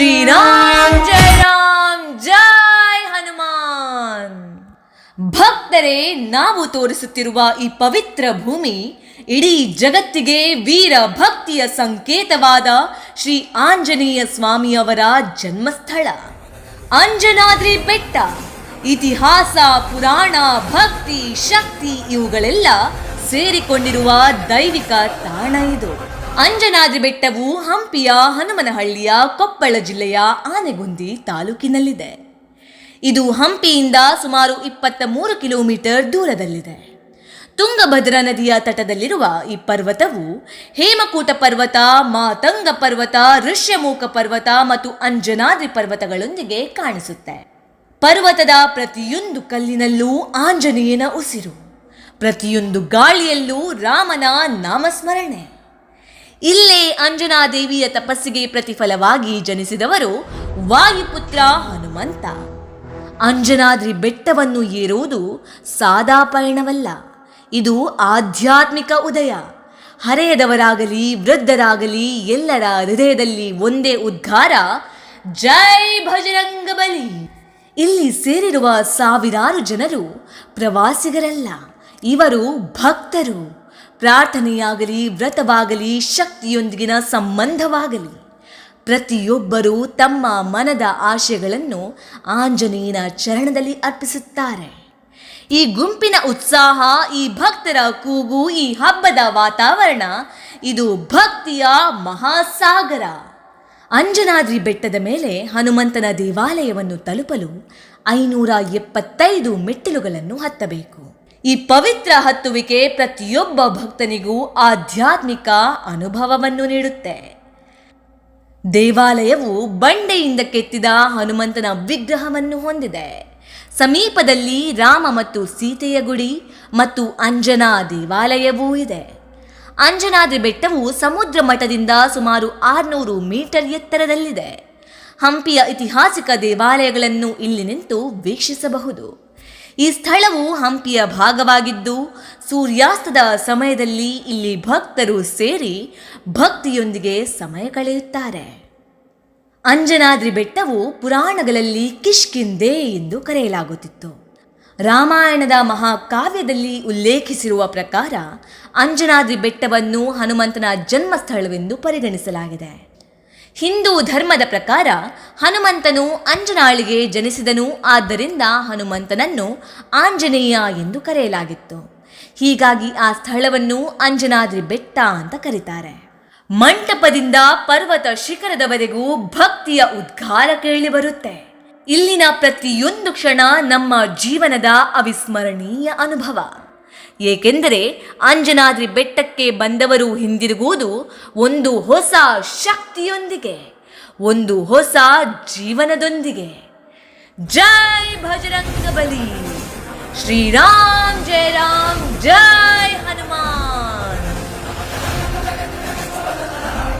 ಶ್ರೀರಾಮ್ ಜಯ ರಾಮ್ ಜೈ ಹನುಮಾನ್. ಭಕ್ತರೇ, ನಾವು ತೋರಿಸುತ್ತಿರುವ ಈ ಪವಿತ್ರ ಭೂಮಿ ಇಡೀ ಜಗತ್ತಿಗೆ ವೀರ ಭಕ್ತಿಯ ಸಂಕೇತವಾದ ಶ್ರೀ ಆಂಜನೇಯ ಸ್ವಾಮಿಯವರ ಜನ್ಮಸ್ಥಳ. ಅಂಜನಾದ್ರಿ ಬೆಟ್ಟ, ಇತಿಹಾಸ, ಪುರಾಣ, ಭಕ್ತಿ, ಶಕ್ತಿ ಇವುಗಳೆಲ್ಲ ಸೇರಿಕೊಂಡಿರುವ ದೈವಿಕ ತಾಣ ಇದು. ಅಂಜನಾದ್ರಿ ಬೆಟ್ಟವು ಹಂಪಿಯ ಹನುಮನಹಳ್ಳಿಯ ಕೊಪ್ಪಳ ಜಿಲ್ಲೆಯ ಆನೆಗುಂದಿ ತಾಲೂಕಿನಲ್ಲಿದೆ. ಇದು ಹಂಪಿಯಿಂದ ಸುಮಾರು ಇಪ್ಪತ್ತ ಮೂರು ಕಿಲೋಮೀಟರ್ ದೂರದಲ್ಲಿದೆ. ತುಂಗಭದ್ರಾ ನದಿಯ ತಟದಲ್ಲಿರುವ ಈ ಪರ್ವತವು ಹೇಮಕೂಟ ಪರ್ವತ, ಮಾತಂಗ ಪರ್ವತ, ಋಷ್ಯಮೂಕ ಪರ್ವತ ಮತ್ತು ಅಂಜನಾದ್ರಿ ಪರ್ವತಗಳೊಂದಿಗೆ ಕಾಣಿಸುತ್ತೆ. ಪರ್ವತದ ಪ್ರತಿಯೊಂದು ಕಲ್ಲಿನಲ್ಲೂ ಆಂಜನೇಯನ ಉಸಿರು, ಪ್ರತಿಯೊಂದು ಗಾಳಿಯಲ್ಲೂ ರಾಮನ ನಾಮಸ್ಮರಣೆ. ಇಲ್ಲೇ ಅಂಜನಾದೇವಿಯ ತಪಸ್ಸಿಗೆ ಪ್ರತಿಫಲವಾಗಿ ಜನಿಸಿದವರು ವಾಯುಪುತ್ರ ಹನುಮಂತ. ಅಂಜನಾದ್ರಿ ಬೆಟ್ಟವನ್ನು ಏರುವುದು ಸಾದಾ ಪಯಣವಲ್ಲ ಇದು ಆಧ್ಯಾತ್ಮಿಕ ಉದಯ. ಹರೆಯದವರಾಗಲಿ, ವೃದ್ಧರಾಗಲಿ, ಎಲ್ಲರ ಹೃದಯದಲ್ಲಿ ಒಂದೇ ಉದ್ಗಾರ, ಜೈ ಭಜರಂಗ ಬಲಿ. ಇಲ್ಲಿ ಸೇರಿರುವ ಸಾವಿರಾರು ಜನರು ಪ್ರವಾಸಿಗರಲ್ಲ, ಇವರು ಭಕ್ತರು. ಪ್ರಾರ್ಥನೆಯಾಗಲಿ, ವ್ರತವಾಗಲಿ, ಶಕ್ತಿಯೊಂದಿಗಿನ ಸಂಬಂಧವಾಗಲಿ. ಪ್ರತಿಯೊಬ್ಬರೂ ತಮ್ಮ ಮನದ ಆಶೆಗಳನ್ನು ಆಂಜನೇಯನ ಚರಣದಲ್ಲಿ ಅರ್ಪಿಸುತ್ತಾರೆ. ಈ ಗುಂಪಿನ ಉತ್ಸಾಹ, ಈ ಭಕ್ತರ ಕೂಗು, ಈ ಹಬ್ಬದ ವಾತಾವರಣ, ಇದು ಭಕ್ತಿಯ ಮಹಾಸಾಗರ. ಅಂಜನಾದ್ರಿ ಬೆಟ್ಟದ ಮೇಲೆ ಹನುಮಂತನ ದೇವಾಲಯವನ್ನು ತಲುಪಲು ಐನೂರ ಎಪ್ಪತ್ತೈದು ಮೆಟ್ಟಿಲುಗಳನ್ನು ಹತ್ತಬೇಕು. ಈ ಪವಿತ್ರ ಹತ್ತುವಿಕೆ ಪ್ರತಿಯೊಬ್ಬ ಭಕ್ತನಿಗೂ ಆಧ್ಯಾತ್ಮಿಕ ಅನುಭವವನ್ನು ನೀಡುತ್ತೆ. ದೇವಾಲಯವು ಬಂಡೆಯಿಂದ ಕೆತ್ತಿದ ಹನುಮಂತನ ವಿಗ್ರಹವನ್ನು ಹೊಂದಿದೆ. ಸಮೀಪದಲ್ಲಿ ರಾಮ ಮತ್ತು ಸೀತೆಯ ಗುಡಿ ಮತ್ತು ಅಂಜನಾ ದೇವಾಲಯವೂ ಇದೆ. ಅಂಜನಾದ್ರಿ ಬೆಟ್ಟವು ಸಮುದ್ರ ಮಠದಿಂದ ಸುಮಾರು ಆರುನೂರು ಮೀಟರ್ ಎತ್ತರದಲ್ಲಿದೆ. ಹಂಪಿಯ ಐತಿಹಾಸಿಕ ದೇವಾಲಯಗಳನ್ನು ಇಲ್ಲಿ ನಿಂತು ವೀಕ್ಷಿಸಬಹುದು. ಈ ಸ್ಥಳವು ಹಂಪಿಯ ಭಾಗವಾಗಿದ್ದು, ಸೂರ್ಯಾಸ್ತದ ಸಮಯದಲ್ಲಿ ಇಲ್ಲಿ ಭಕ್ತರು ಸೇರಿ ಭಕ್ತಿಯೊಂದಿಗೆ ಸಮಯ ಕಳೆಯುತ್ತಾರೆ. ಅಂಜನಾದ್ರಿ ಬೆಟ್ಟವು ಪುರಾಣಗಳಲ್ಲಿ ಕಿಷ್ಕಿಂದೆ ಎಂದು ಕರೆಯಲಾಗುತ್ತಿತ್ತು. ರಾಮಾಯಣದ ಮಹಾಕಾವ್ಯದಲ್ಲಿ ಉಲ್ಲೇಖಿಸಿರುವ ಪ್ರಕಾರ ಅಂಜನಾದ್ರಿ ಬೆಟ್ಟವನ್ನು ಹನುಮಂತನ ಜನ್ಮಸ್ಥಳವೆಂದು ಪರಿಗಣಿಸಲಾಗಿದೆ. ಹಿಂದೂ ಧರ್ಮದ ಪ್ರಕಾರ ಹನುಮಂತನು ಅಂಜನಾಳಿಗೆ ಜನಿಸಿದನು. ಆದ್ದರಿಂದ ಹನುಮಂತನನ್ನು ಆಂಜನೇಯ ಎಂದು ಕರೆಯಲಾಗಿತ್ತು. ಹೀಗಾಗಿ ಆ ಸ್ಥಳವನ್ನು ಅಂಜನಾದ್ರಿ ಬೆಟ್ಟ ಅಂತ ಕರೀತಾರೆ. ಮಂಟಪದಿಂದ ಪರ್ವತ ಶಿಖರದವರೆಗೂ ಭಕ್ತಿಯ ಉದ್ಘಾರ ಕೇಳಿ ಬರುತ್ತೆ. ಇಲ್ಲಿನ ಪ್ರತಿಯೊಂದು ಕ್ಷಣ ನಮ್ಮ ಜೀವನದ ಅವಿಸ್ಮರಣೀಯ ಅನುಭವ. ಏಕೆಂದರೆ ಅಂಜನಾದ್ರಿ ಬೆಟ್ಟಕ್ಕೆ ಬಂದವರು ಹಿಂದಿರುಗುವುದು ಒಂದು ಹೊಸ ಶಕ್ತಿಯೊಂದಿಗೆ, ಒಂದು ಹೊಸ ಜೀವನದೊಂದಿಗೆ. ಜೈ ಭಜರಂಗ ಬಲಿ. ಶ್ರೀರಾಮ್ ಜಯ ರಾಮ್, ಜೈ